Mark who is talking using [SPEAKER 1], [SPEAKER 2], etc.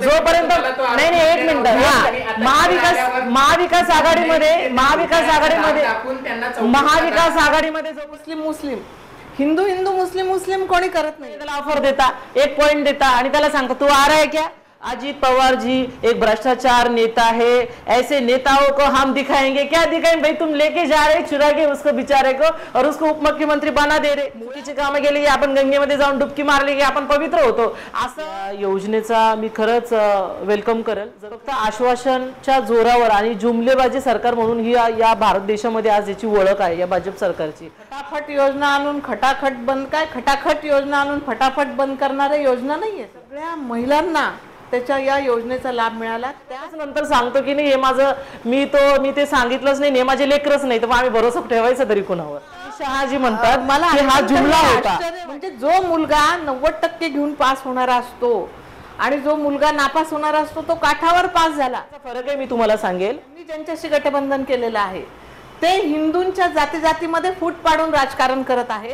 [SPEAKER 1] जोपर्यंत नाही नाही एक मिनिट. हा. महाविकास महाविकास आघाडीमध्ये महाविकास आघाडीमध्ये महाविकास आघाडीमध्ये जो
[SPEAKER 2] मुस्लिम मुस्लिम. हिंदू हिंदू मुस्लिम मुस्लिम कोणी करत नाही.
[SPEAKER 1] त्याला ऑफर देता एक पॉइंट देता आणि त्याला सांगता तू आर आहे क्या? अजीत पवार जी एक भ्रष्टाचार नेता है ऐसे नेताओं को हम दिखाएंगे। क्या दिखाएंगे भाई तुम लेके जा रहे चुरा के उसको बिचारे को और उसको उपमुख्यमंत्री बना दे रे मुलीचे कामं गेले की आपण गंगेमध्ये जाऊन डुबकी मारली की आपण पवित्र होतो। असं योजनेचा मी खरंच वेलकम करेल. जर फक्त आश्वासनच्या जोरावर आणि जुमलेबाजी सरकार म्हणून ही या- या भारत देशामध्ये आज याची ओळख आहे या भाजप सरकारची.
[SPEAKER 2] खटाखट योजना आणून खटाखट बंद काय? खटाखट योजना आणून फटाफट बंद करणाऱ्या योजना नाहीये. सगळ्या महिलांना त्याच्या या योजनेचा लाभ मिळाला. त्या
[SPEAKER 1] त्याच नंतर सांगतो की नाही हे माझं मी तो मी ते सांगितलंच नाही हे माझे लेकरच नाही तर मग आम्ही भरोसा ठेवायचा तरी कुणावर? शहाजी म्हणतात
[SPEAKER 2] मला
[SPEAKER 1] हा जुमला होता.
[SPEAKER 2] म्हणजे जो मुलगा नव्वद टक्के घेऊन पास होणारा असतो आणि जो मुलगा नापास होणारा असतो तो काठावर पास झाला.
[SPEAKER 1] फरक आहे मी तुम्हाला सांगेल.
[SPEAKER 2] मी ज्यांच्याशी गठबंधन केलेलं आहे ते हिंदूंच्या जाती जातीमध्ये फूट पाडून राजकारण करत आहेत.